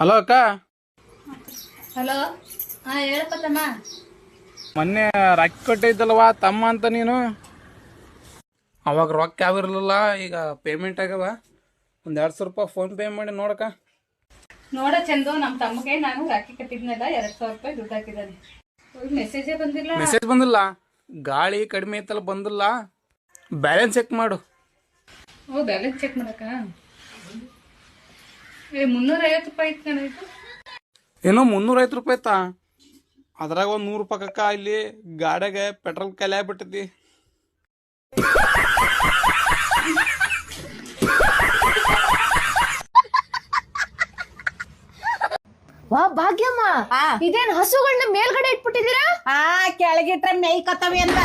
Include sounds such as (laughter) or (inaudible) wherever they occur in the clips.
Hello ಅಕ್ಕ. Hello. ಹಾ ಹೇಳಪ್ಪ ತಮ್ಮ. ಮೊನ್ನೆ ರಾಕಿ ಕಟ್ಟೈತಲ್ವಾ ತಮ್ಮ ಅಂತ ನೀನು? ಅವಾಗ ರೊಕ್ಕ ಯಾವ ಇರಲಿಲ್ಲ ಈಗ ಪೇಮೆಂಟ್ ಆಗವ ಒಂದು ಎರಡು ಸಾವಿರ ರೂಪಾಯಿ ಫೋನ್ ಪೇ ಮಾಡಿ ನೋಡಕ್ಕ. ನೋಡ ಚಂದು ನಮ್ಮ ತಮ್ಮಗೆ ನಾನು ರಾಕಿ ಕಟ್ಟಿದ್ನಲ್ಲ ಎರಡ್ ಸಾವಿರ ರೂಪಾಯಿ ದುಡ್ಡು ಹಾಕಿದ್ದಾನೆ. ಮೆಸೇಜೇ ಬಂದಿಲ್ಲ. ಮೆಸೇಜ್ ಬಂದಿಲ್ಲ. ಗಾಳಿ ಕಡಿಮೆ ಐತಲ್ಲ ಬಂದಿಲ್ಲ. ಬ್ಯಾಲೆನ್ಸ್ ಚೆಕ್ ಮಾಡು. ಓ ಬ್ಯಾಲೆನ್ಸ್ ಚೆಕ್ ಮಾಡಕ ಏ ಮುನ್ನೂರ ಐವತ್ತು ರೂಪಾಯಿ ಇತ್ತು ಏನೋ ಮುನ್ನೂರೈವತ್ತು ರೂಪಾಯಿ ಐತಾ ಅದ್ರಾಗ ಒಂದು ನೂರು ರೂಪಾಯಿ ಕಕ್ಕ ಇಲ್ಲಿ ಗಾಡಿಯಾಗ ಪೆಟ್ರೋಲ್ ಕಲೆ ಆಗ್ಬಿಟ್ಟೈತಿ. ವಾ ಭಾಗ್ಯಮ್ಮ ಇದೇನ್ ಹಸುಗಳನ್ನ ಮೇಲ್ಗಡೆ ಇಟ್ಬಿಟ್ಟಿದ್ದೀರಾ? ಆ ಕೆಳಗಿಟ್ರೆ ಮೇಯ್ಕತ್ತವೆ ಅಂತ.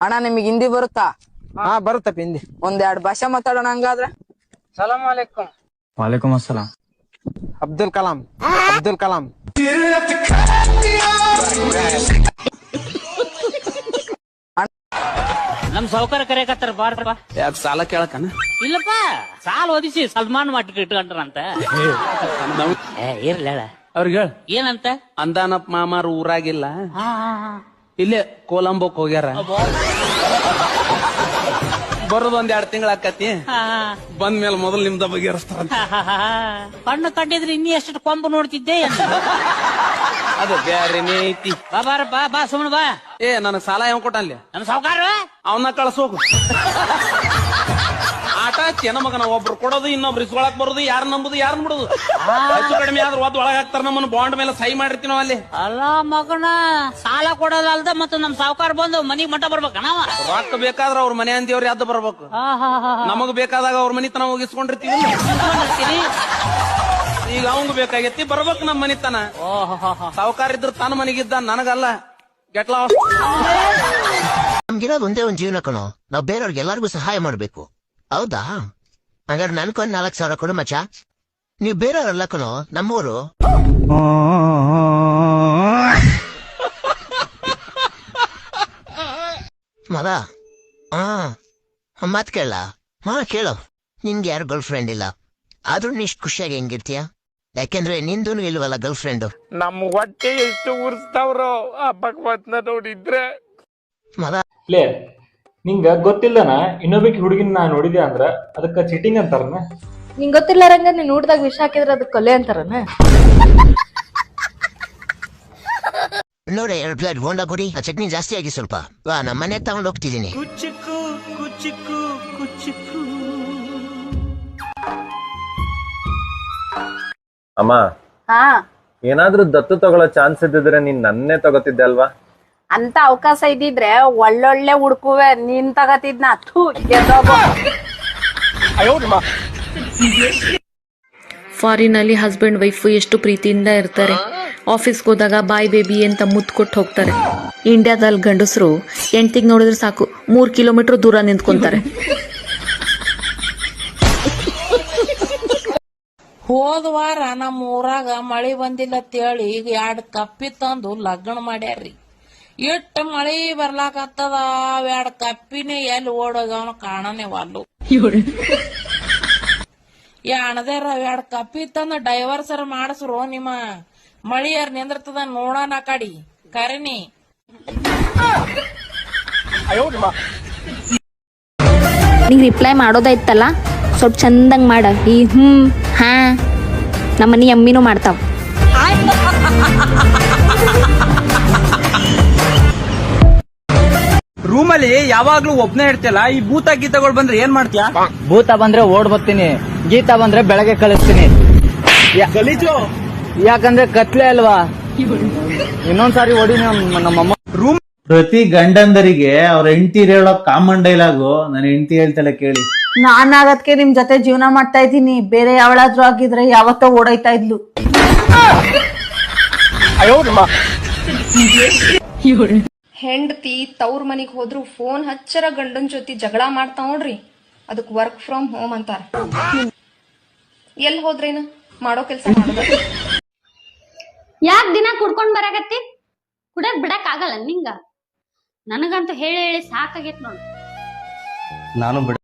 ಅಣ್ಣ ನಿಮಗೆ ಹಿಂದಿ ಬರುತ್ತಾ? ಹಾ ಬರುತ್ತಪ್ಪ ಹಿಂದಿ. ಒಂದೆರಡು ಭಾಷೆ ಮಾತಾಡೋಣ ಹಂಗಾದ್ರೆ. ಸಲಾಮ್ ಅಲೈಕುಂ ವಾಲೇಕುಮ್ ಅಸ್ಸಲಾಂ. ಅಬ್ದುಲ್ ಕಲಾಂ ಅಬ್ದುಲ್ ಕಲಾಂ. ನಮ್ ಸಾವುಕಾರ ಕರೆಯಕತ್ತಾರ ಬಾರಪ್ಪ. ಯಾಕೆ ಸಾಲ ಕೇಳಕನ ಇಲ್ಲಪ್ಪ ಸಾಲ ಓದಿಸಿ ಸಲ್ಮಾನ್ ಮಟ್ಟಿಗೆ ಇಟ್ಕೊಂಡ್ರಂತ. ಏ ಇರ್ಲಿ ಹೇಳ. ಅವ್ರಿಗೆ ಹೇಳ. ಏನಂತ? ಅಂದಾನಪ್ಪ ಮಾಮಾರು ಊರಾಗಿಲ್ಲ. ಹಾ, ಹಾ, ಹಾ. ಇಲ್ಲೇ ಕೋಲಂಬೋಕ್ ಹೋಗ್ಯಾರ. ಬರೋದು ಒಂದ್ ಎರಡ್ ತಿಂಗಳ ಆಕತಿ. ಬಂದ ಮೇಲೆ ಮೊದಲು ನಿಮ್ದ ಹಾ. ಕಣ್ಣು ಕಂಡಿದ್ರೆ ಇನ್ನೂ ಎಷ್ಟು ಕೊಂಬು ನೋಡ್ತಿದ್ದೆ? ಅದು ಬ್ಯಾರೇನೇ ಐತಿ ಬಾ ಬಾರಪ್ಪ ಬಾ ಸುಮ್ಮನೆ ಬಾ. ಏ ನನಗ್ ಸಾಲ ಯಾವ ಕೊಟ್ಟಲ್ಲಿ ನಮ್ ಸಾವುಕಾರ? ಅವನ್ನ ಕಳ್ಸೋಗು. ಚೆನ್ನ ಮಗನ ಒಬ್ರು ಕೊಡೋದು ಇನ್ನೊಬ್ರು ಇಸ್ಕೊಳಕ್ ಬರೋದು ಯಾರು ನಂಬುದು ಯಾರು ಬಿಡುದು ಹೆಚ್ಚು ಕಡಿಮೆ ಆದ್ರೂ ಒದ್ ಒಳಗ್ ಹಾಕ್ತಾರ ನಮ್ಮನ್ನ ಬಾಂಡ್ ಮೇಲೆ ಸಹಿ ಮಾಡಿರ್ತೀವಿ ನಾವು ಅಲ್ಲಿ ಅಲ್ಲ ಮಗನ ಸಾಲ ಕೊಡೋದಲ್ದ ಮತ್ತೆ ನಮ್ ಸಾವುಕಾರ ಬಂದು ಮನಿಗ್ ಮಠ ಬರ್ಬೇಕನವ ರೊಕ್ಕ ಬೇಕಾದ್ರ ಅವ್ರ ಮನೆ ಅಂತೀವ್ರಿ ಯಾವ್ದು ಬರ್ಬೇಕು? ಹಾ ಹಾ ಹಾ ನಮಗ್ ಬೇಕಾದಾಗ ಅವ್ರ ಮನಿತನ ಹೋಗಿಸ್ಕೊಂಡಿರ್ತೀವಿ ಈಗ ಅವಂಗ ಬೇಕಾಗೈತಿ ಬರ್ಬೇಕು ನಮ್ ಹೋ ಹೋ ಸಾವುಕಾರ ಇದ್ರ ತನ್ನ ಮನೆಗಿದ್ದ ನನಗಲ್ಲ. ಗೆಟ್ಲಾ ನಮ್ಗಿರೋದು ಒಂದೇ ಒಂದ್ ಜೀವನ ಕಣೋ. ನಾವ್ ಬೇರೆಯವ್ರಿಗೆ ಎಲ್ಲರಿಗೂ ಸಹಾಯ ಮಾಡ್ಬೇಕು. ಹೌದಾ? ಹಂಗಾರೆ ನನ್ಕೊಂದು ನಾಲ್ಕು ಸಾವಿರ ಕೊಡು ಮಚ್ಚ. ನೀವು ಬೇರೆಯವ್ರಲ್ಲ ಕೊನು ನಮ್ಮೂರು. ಮಗ ಹಾ ಮಾತು ಕೇಳ. ಹಾ ಕೇಳು. ನಿನ್ಗೆ ಯಾರು ಗರ್ಲ್ ಫ್ರೆಂಡ್ ಇಲ್ಲ. ಆದ್ರೂ ನೀ ಇಷ್ಟು ಖುಷಿಯಾಗಿ ಹೆಂಗಿರ್ತೀಯ? ಯಾಕೆಂದ್ರೆ ನಿಂದು ಇಲ್ವಲ್ಲ ಗರ್ಲ್ ಫ್ರೆಂಡ್ ನಮ್ ಹೊಟ್ಟೆ ಎಷ್ಟು ಉರ್ಸ್ತಾವ್ರೋ ಆ ಭಗವತ್ನ ನೋಡಿದ್ರೆ. ಮಗ. ಲೇ ನಿಂಗ ಗೊತ್ತಿಲ್ಲನ? ಇನ್ನೊಬ್ಬಕಿ ಹುಡುಗಿನ ನಾ ನೋಡಿದೆ ಅಂದ್ರ ಅದಕ್ಕ ಚೀಟಿಂಗ್ ಅಂತಾರನ? ನಿಂಗ್ ಗೊತ್ತಿಲ್ಲಾರಂಗ ನೀನ್ ನೋಡಿದಾಗ ವಿಷ ಹಾಕಿದ್ರ ಅದು ಕೊಲೆ ಅಂತಾರನ? ನೋಡಿ ಎರಡು ಪ್ಲೇಟ್ ಬೋಂಡ ಕೊಡಿ ಆ ಚಟ್ನಿ ಜಾಸ್ತಿ ಆಗಿ ಸ್ವಲ್ಪ. ವಾ ನಮ್ಮ ಮನೆ ತಗೊಂಡು ಹೋಗ್ತಿದ್ದೀನಿ. ಅಮ್ಮ ಹಾ. ಏನಾದ್ರೂ ದತ್ತು ತಗೊಳ್ಳೋ ಚಾನ್ಸ್ ಇದ್ದಿದ್ರೆ ನೀನ್ ನನ್ನೇ ತಗೋತಿದ್ದೆ ಅಲ್ವಾ? ಅಂತ ಅವಕಾಶ ಇದ್ದಿದ್ರೆ ಒಳ್ಳೊಳ್ಳೆ ಹುಡ್ಕುವೆ ನೀನ್ ತಗತಿದ್ನ. ಥೂ ಫಾರಿನ್ ಅಲ್ಲಿ ಹಸ್ಬೆಂಡ್ ವೈಫ್ ಎಷ್ಟು ಪ್ರೀತಿಯಿಂದ ಇರ್ತಾರೆ. ಆಫೀಸ್ಗೆ ಹೋದಾಗ ಬಾಯ್ ಬೇಬಿ ಅಂತ ಮುತ್ತು ಕೊಟ್ಟು ಹೋಗ್ತಾರೆ. ಇಂಡಿಯಾದಲ್ಲಿ ಗಂಡಸರು ಎಂಟಿಗೆ ನೋಡಿದ್ರೆ ಸಾಕು ಮೂರು ಕಿಲೋಮೀಟರ್ ದೂರ ನಿಂತ್ಕೊಂತಾರೆ. ಹೋದ ವಾರ ನಮ್ಮ ಊರಾಗ ಮಳಿ ಬಂದಿಲ್ಲ ಅಂತೇಳಿ ಈಗ ಎರಡು ಕಪ್ಪಿ ತಂದು ಲಗ್ನ ಮಾಡ್ಯಾರ್ರಿ. ಎಷ್ಟ್ ಮಳಿ ಬರ್ಲಾಕತ್ತದ ಎರಡು ಎರಡ್ ಕಪ್ಪಿನೇ ಎಲ್ಲಿ ಓಡೋದವನು ಕಾಣನೆ ವಾಲು ಯಾಣದರ ಎರಡ್ ಕಪ್ಪಿ ತಂದ ಡೈವರ್ಸರ್ ಮಾಡಸ್ರು ನಿಮ್ಮ ಮಳಿ ಯಾರು ನಿಂದಿರ್ತದ ನೋಡೋಣ ಕಡಿ. ಕರಿನಿ ನಿಂಗ್ ರಿಪ್ಲೈ ಮಾಡೋದೈತಲ್ಲ ಸ್ವಲ್ಪ ಚಂದಂಗ್ ಮಾಡ. ಈ ಹ್ಮ್ ಹಾ ನಮ್ಮನಿ ಅಮ್ಮಿನೂ ಮಾಡ್ತಾವ. ರೂಮಲ್ಲಿ ಯಾವಾಗ್ಲೂ ಒಬ್ನೇ ಇರ್ತಿಯಲ್ಲ ಈ ಭೂತ ಗೀತಗಳು ಬಂದ್ರೆ ಏನ್ ಮಾಡ್ತೀಯ? ಭೂತ ಬಂದ್ರೆ ಓಡ್ ಬರ್ತೀನಿ ಗೀತ ಬಂದ್ರೆ ಬೆಳಗ್ಗೆ ಕಳಿಸ್ತೀನಿ. ಗಲೀಜು ಯಾಕಂದ್ರೆ ಕತ್ಲೆ ಅಲ್ವಾ? ಇನ್ನೊಂದ್ಸಾರಿ ಓಡಿ ನಮ್ಮಮ್ಮ. ರೂಮ್ ಪ್ರತಿ ಗಂಡಂದರಿಗೆ ಅವ್ರ ಹೆಂಡತಿ ಹೇಳೋ ಕಾಮನ್ ಡೈಲಾಗು ನನ್ನ ಹೆಂಡತಿ ಹೇಳ್ತಾಳೆ ಕೇಳಿ. ನಾನ್ ಆಗದ್ಕೆ ನಿಮ್ ಜೊತೆ ಜೀವನ ಮಾಡ್ತಾ ಇದ್ದೀನಿ. ಬೇರೆ ಯಾವಳಾದ್ರೂ ಆಗಿದ್ರೆ ಯಾವತ್ತೋ ಓಡೈತಾ ಇದ್ಲು. ಹೆಂಡತಿ ತವ್ರ ಮನೆಗೆ ಹೋದ್ರು ಫೋನ್ ಹಚ್ಚರ ಗಂಡನ ಜೊತೆ ಜಗಳ ಮಾಡ್ತಾ ನೋಡ್ರಿ. ಅದಕ್ಕೆ ವರ್ಕ್ ಫ್ರಮ್ ಹೋಮ್ ಅಂತಾರ. ಎಲ್ಲಿ ಹೋದ್ರೇನ? ಮಾಡೋ ಕೆಲಸ ಮಾಡೋದ. ಯಾಕ್ ದಿನ ಕುಡ್ಕೊಂಡ್ ಬರಾಕತ್ತಿ? ಕುಡಕ್ ಬಿಡಕ್ ಆಗಲ್ಲ ನಿಂಗ. ನನಗಂತೂ ಹೇಳಿ ಹೇಳಿ ಸಾಕಾಗೈತ್ ನೋಡು. ನಾನು ಬಿಡ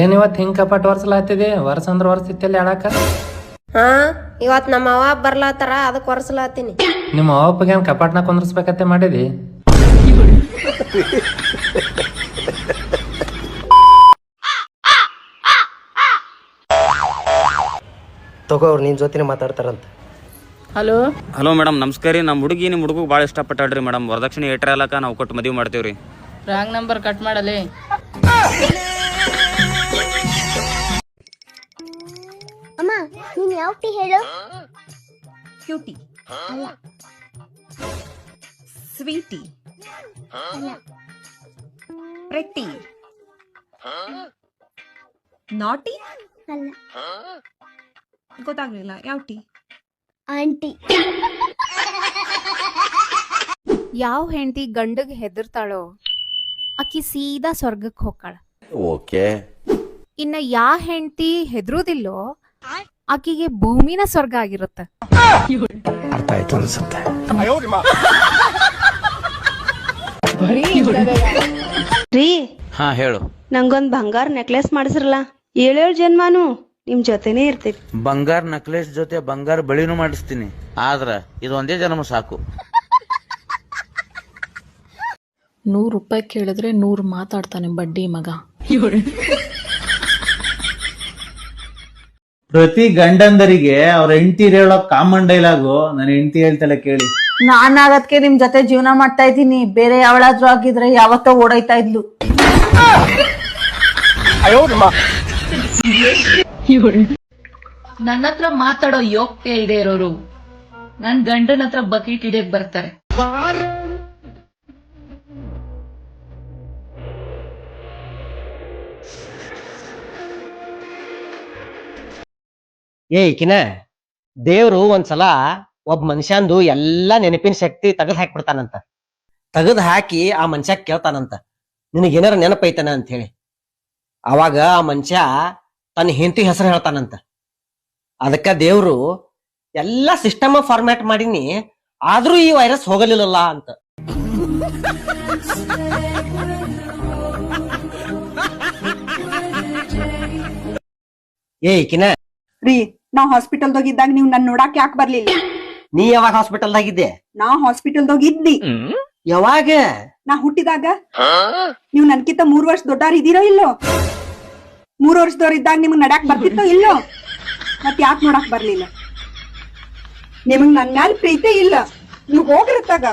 ಏನ್ ಇವತ್ ಹಿಂಗ್ ಕಪಾಟ್ ವರ್ಸಲಾತಿದೆ ವರ್ಷ ಅಂದ್ರ ವರ್ಷ ಇತ್ತಲ್ಲಿ ಆಡಾಕ? ಹಾ ಇವತ್ ನಮ್ಮ ಅವ್ವ ಬರ್ಲಾತಾರ ಅದಕ್ಕೆ ಒರ್ಸಲಾತೀನಿ. ನಿಮ್ಮ ಅವಪ್ಪಗೆ ಏನ್ ಕಪಾಟ್ನ ಕುಂದ್ರಸ್ಬೇಕತ್ತೆ ಮಾಡಿದಿ? ತಗೋ ಅವ್ರು ನಿನ್ ಜೊತೆ ಮಾತಾಡ್ತಾರಂತ. ಹಲೋ? ಹಲೋ ಮೇಡಮ್ ನಮಸ್ಕಾರ ರೀ. ನಮ್ಮ ಹುಡುಗಿ ನಿಮ್ಮ ಹುಡುಗ ಭಾಳ ಇಷ್ಟಪಟ್ಟಾಡ್ರಿ ಮೇಡಮ್. ವರದಕ್ಷಿಣೆ ಏಟ್ರ ಅಲ್ಲಕ ನಾವು ಕೊಟ್ಟು ಮದುವೆ ಮಾಡ್ತೀವಿ ರೀ ರಾಂಗ್ ನಂಬರ್ ಕಟ್ ಮಾಡಲಿ. ನೀನ್ ಯಾವ ಟೀ ಹೇಳು? ಕ್ಯೂಟಿ. ಸ್ವೀಟಿ. ಪ್ರೆಟ್ಟಿ. ನಾಟಿ? ಅಲ್ಲ. ಗೊತ್ತಾಗ್ಲಿಲ್ಲ. ಯಾವ ಟೀ? ಆಂಟಿ. ಯಾವ ಹೆಂಡತಿ ಗಂಡಗ್ ಹೆದರ್ತಾಳೋ ಆಕಿ ಸೀದಾ ಸ್ವರ್ಗಕ್ಕೆ ಹೋಗ್ತಾಳ ಓಕೆ. ಇನ್ನ ಯಾ ಹೆಂಡತಿ ಹೆದರುದಿಲ್ಲೋ ಆಕಿಗೆ ಭೂಮಿನ ಸ್ವರ್ಗ ಆಗಿರುತ್ತೆ. ಅರ್ಥ ಆಯ್ತು ಅನ್ಸುತ್ತೆ. ರೀ ಹಾ ಹೇಳು. ನಂಗೊಂದ್ ಬಂಗಾರ ನೆಕ್ಲೆಸ್ ಮಾಡಿಸ್ರಲ್ಲ. ಏಳೇಳು ಜನ್ಮಾನು ನಿಮ್ ಜೊತೆನೇ ಇರ್ತೀವಿ ಬಂಗಾರ ನಕ್ಲೆಸ್ ಜೊತೆ ಬಂಗಾರ ಬಳಿನೂ ಮಾಡಿಸ್ತೀನಿ. ಆದ್ರ ಇದೊಂದೇ ಜನ್ಮ ಸಾಕು. ನೂರು ರೂಪಾಯಿ ಕೇಳಿದ್ರೆ ನೂರು ಮಾತಾಡ್ತಾನೆ ಬಡ್ಡಿ ಮಗ. ಪ್ರತಿ ಗಂಡಂದರಿಗೆ ಅವ್ರ ಹೆಂಡತಿ ಹೇಳೋ ಕಾಮನ್ ಡೈಲಾಗು ನನ್ನ ಹೆಂಡತಿ ಹೇಳ್ತಲ್ಲ ಕೇಳಿ. ನಾನ್ ಆಗದ್ಕೆ ನಿಮ್ ಜೊತೆ ಜೀವನ ಮಾಡ್ತಾ ಇದ್ದೀನಿ. ಬೇರೆ ಯಾವಳಾದ್ರೂ ಆಗಿದ್ರೆ ಯಾವತ್ತೋ ಓಡೈತಾ ಇದ್ಲು. ನನ್ನ ಹತ್ರ ಮಾತಾಡೋ ಯೋಗ್ಯ ಇದೆ ಇರೋರು. ನನ್ ಗಂಡನ ಹತ್ರ ಬಕೀಟ್ ಹಿಡಿಯಕ್ ಬರ್ತಾರೆ. ಏ ಈಕಿನ ದೇವ್ರು ಒಂದ್ಸಲ ಒಬ್ಬ ಮನುಷ್ಯಂದು ಎಲ್ಲಾ ನೆನಪಿನ ಶಕ್ತಿ ತೆಗೆದ್ ಹಾಕ್ಬಿಡ್ತಾನಂತ. ತೆಗೆದ್ ಹಾಕಿ ಆ ಮನುಷ್ಯ ಕೇಳ್ತಾನಂತ. ನಿನಗೇನಾರ ನೆನಪೈತನ ಅಂತ ಹೇಳಿ ಅವಾಗ ಆ ಮನುಷ್ಯ ತನ್ನ ಹೆಂಡತಿ ಹೆಸರು ಹೇಳ್ತಾನಂತ. ಅದಕ್ಕ ದೇವ್ರು ಎಲ್ಲಾ ಸಿಸ್ಟಮ್ ಫಾರ್ಮ್ಯಾಟ್ ಮಾಡೀನಿ, ಆದ್ರೂ ಈ ವೈರಸ್ ಹೋಗಲಿಲ್ಲಲ್ಲ ಅಂತ. ಏ ಈಕಿನ ರೀ ನಾ ಹಾಸ್ಪಿಟಲ್ದಾಗ ಇದ್ದಾಗ ನೀವ್ ನನ್ ನೋಡಾಕ್ ಯಾಕೆ ಬರ್ಲಿಲ್ಲ? ನೀ ಯಾವಾಗ ಹಾಸ್ಪಿಟಲ್ದಾಗಿದ್ದೆ ನಾ ಹಾಸ್ಪಿಟಲ್ದಾಗ ಇದ್ದಿ. ಯಾವಾಗ? ನಾ ಹುಟ್ಟಿದಾಗ? ನೀವ್ ನನ್ಕಿಂತ ಮೂರ್ ವರ್ಷ ದೊಡ್ಡಾರ್ ಇದೀರೋ ಇಲ್ಲೋ? ಮೂರ್ ವರ್ಷದವ್ರ ಇದ್ದಾಗ ನಿಮಗ್ ನಡ್ಯಾಕ್ ಬರ್ತಿತ್ತೋ ಇಲ್ಲೋ? ಮತ್ ಯಾಕ್ ನೋಡಾಕ್ ಬರ್ಲಿಲ್ಲ? ನಿಮಗ್ ನನ್ ಮ್ಯಾಲ ಪ್ರೀತಿ ಇಲ್ಲ. ನೀವ್ ಹೋಗಿರತ್ತಾಗ?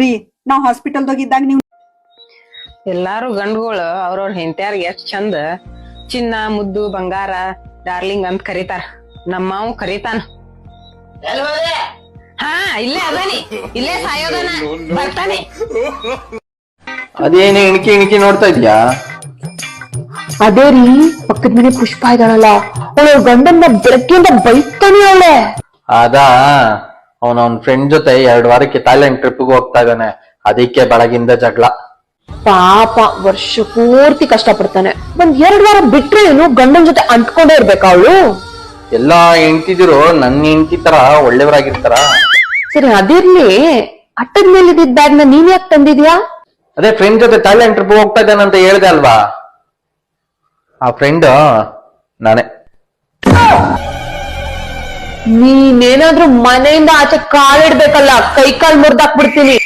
ರೀ ನಾವ್ ಹಾಸ್ಪಿಟಲ್ದಾಗ ಇದ್ದಾಗ ನೀವ್ ಎಲ್ಲಾರು ಗಂಡುಗಳು ಅವ್ರವ್ರ ಹೆಂಡತಿಯಾರ್ಗೆ ಎಷ್ಟ್ ಚಂದ ಚಿನ್ನ ಮುದ್ದು ಬಂಗಾರ ಡಾರ್ಲಿಂಗ್ ಅಂತ ಕರೀತಾರ. ನಮ್ಮವ್ ಕರೀತಾನ. ಹಾ ಇಲ್ಲೇ ಅದಾನಿ. ಇಲ್ಲೇ ಸಾಯೋದನ. (laughs) ಬರ್ತಾನೆ. ಅದೇನು ಇಣಕಿ ಇಣಕಿ ನೋಡ್ತಾ ಇದ್ಯಾ? ಅದೇ ರೀ ಪಕ್ಕದ ಮನೆ ಪುಷ್ಪ ಇದ್ದಾಳಲ್ಲ. ಅವಳ ಗಂಡನ್ನ ಬೆಳಗ್ಗೆಯಿಂದ ಬೈತಾನೆ ಅವಳೆ. ಅದಾ ಅವನ ಅವನ್ ಫ್ರೆಂಡ್ ಜೊತೆ ಎರಡ್ ವಾರಕ್ಕೆ ಥೈಲ್ಯಾಂಡ್ ಟ್ರಿಪ್ ಹೋಗ್ತಾ ಇದ್ದಾನೆ. ಅದಕ್ಕೆ ಬೆಳಗಿಂದ ಜಗಳ. ಪಾಪ ವರ್ಷ ಪೂರ್ತಿ ಕಷ್ಟಪಡ್ತಾನೆ. ಒಂದ್ ಎರಡ್ ವಾರ ಬಿಟ್ರೆ ಏನು ಗಂಡನ್ ಜೊತೆ ಅಂಟ್ಕೊಂಡೇ ಇರ್ಬೇಕಾ ಅವಳು. ಎಲ್ಲಾ ಹೆಂಡ್ತಿದಿರು ನನ್ನ ಹೆಂಡತಿ ತರ ಒಳ್ಳೆಯವರಾಗಿರ್ತಾರ. ಸರಿ ಅದಿರ್ಲಿ. ಅಟ್ಟದ ಮೇಲೆ ಇದ್ದಿದ್ದ ಬ್ಯಾಗ್ನ ನೀನ್ ಯಾಕೆ ತಂದಿದ್ಯಾ? ಅದೇ ಫ್ರೆಂಡ್ ಜೊತೆ ಥೈಲ್ಯಾಂಡ್ ಟ್ರಿಪ್ ಹೋಗ್ತಾ ಇದ್ದಾನೆ ಅಂತ ಹೇಳ್ದೆ ಅಲ್ವಾ? ಆ ಫ್ರೆಂಡ್ ನಾನೇ. ನೀನೇನಾದ್ರೂ ಮನೆಯಿಂದ ಆಚೆ ಕಾಲಿಡ್ಬೇಕಲ್ಲ ಕೈ ಕಾಲ್ ಮುರ್ದಾಕ್ಬಿಡ್ತೀನಿ.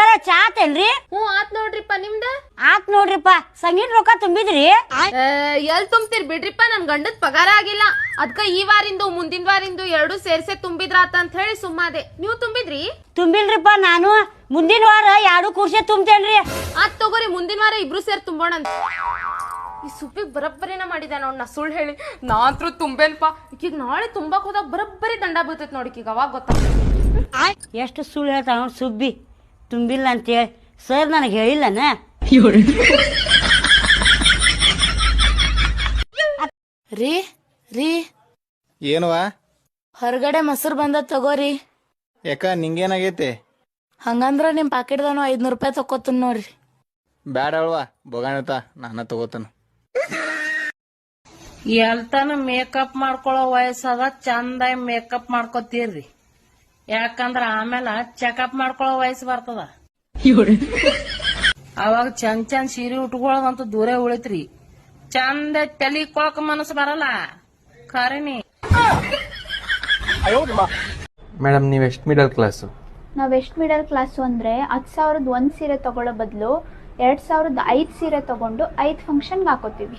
ಅಕ್ಕರ ಚಾ ಆತೇನ್ರಿ ಹ್ಞೂ ಆತ್ ನೋಡ್ರಿಪ್ಪ ನಿಮ್ದ? ಆತ್ ನೋಡ್ರಿಪ್ಪ ಸಂಗೀನ್ ರೊಕ್ಕ ತುಂಬಿದ್ರಿ? ಎಲ್ ತುಂಬ್ತೀರಿ ಬಿಡ್ರಿಪ್ಪ ನನ್ ಗಂಡದ್ ಪಗಾರ ಆಗಿಲ್ಲ. ಅದ್ಕ ಈ ವಾರಿಂದು ಮುಂದಿನ ವಾರಿಂದು ಎರಡು ಸೇರ್ಸೆ ತುಂಬಿದ್ರಾತ ಅಂತ ಹೇಳಿ ಸುಮ್ಮದೆ. ನೀವು ತುಂಬಿದ್ರಿ? ತುಂಬಿಲ್ರಿಪ್ಪ ನಾನು ಮುಂದಿನ ವಾರ ಎರಡು ಕೂರ್ಸೆ ತುಂಬ್ತೇನ್ರಿ. ಆತ್ ತಗೋರಿ ಮುಂದಿನ ವಾರ ಇಬ್ರು ಸೇರ್ ತುಂಬೋಣ ಅಂತ ಈ ಸುಪ್ಪಿಗ್ ಬರಬ್ಬರಿನ ಮಾಡಿದೆ ನೋಡ್ ನಾ ಸುಳ್ಳು ಹೇಳಿ. ನಾತ್ರ ಅಂತೂ ತುಂಬೇನ್ಪ. ಈಗ ನಾಳೆ ತುಂಬಾಕ್ ಹೋದಾಗ ಬರಬ್ಬರಿ ದಂಡ ಬೀಳ್ತೈತ್ ನೋಡಿ ಈಗ ಅವಾಗ ಗೊತ್ತಾಗ್ತದೆ ಎಷ್ಟು ಸುಳ್ಳು ಹೇಳ್ತಾನ ಸುಬ್ಬಿ. ತುಂಬಿಲ್ಲ ಅಂತೇಳಿ ಸರ್ ನನಗೆ ಹೇಳಿಲ್ಲನ? ರೀ ರೀ. ಏನವ ಹೊರಗಡೆ ಮೊಸರು ಬಂದ ತಗೋರಿ. ಯಾಕ ನಿಂಗೇನಾಗೈತೆ? ಹಂಗಂದ್ರ ನಿಮ್ ಪಾಕೆಟ್ದಾನು ಐದ್ನೂರ್ ರೂಪಾಯಿ ತಕೋತೀನಿ ನೋಡ್ರಿ. ಬ್ಯಾಡ ಅಳ್ವಾ ಬೊಗಾಣತ ನಾನ ತಗೋತಾನ. ಎಲ್ತನ ಮೇಕಪ್ ಮಾಡ್ಕೊಳ್ಳೋ ವಯಸ್ಸಾದ ಚಂದ ಮೇಕಪ್ ಮಾಡ್ಕೊತೀರ್ರಿ ಯಾಕಂದ್ರ ಆಮೇಲೆ ಚೆಕಪ್ ಮಾಡ್ಕೊಳ್ಳೋ ವಯಸ್ಸು ಬರ್ತದ. ಅವಾಗ ಚಂದ್ ಚಂದ್ ಸೀರೆ ಉಟ್ಕೊಳ್ಳೋದಂತೂ ದೂರೇ ಉಳಿತ್ರಿ. ಚಂದ ತಲಿ ಕೊಳಕ ಮನಸ್ಸು ಬರಲ್ಲ. ಖರೇನಿ. ಮೇಡಮ್ ನೀವ್ ಎಷ್ಟ್ ಮಿಡಲ್ ಕ್ಲಾಸ್ ನಾವ್ ಎಷ್ಟ್ ಮಿಡಲ್ ಕ್ಲಾಸ್ ಅಂದ್ರೆ ಹತ್ ಸಾವಿರದ ಒಂದ್ ಸೀರೆ ತಗೊಳ್ಳೋ ಬದಲು ಎರಡ್ ಸಾವಿರದ ಐದ್ ಸೀರೆ ತಗೊಂಡು ಐದ್ ಫಂಕ್ಷನ್ಗೆ ಹಾಕೋತೀವಿ.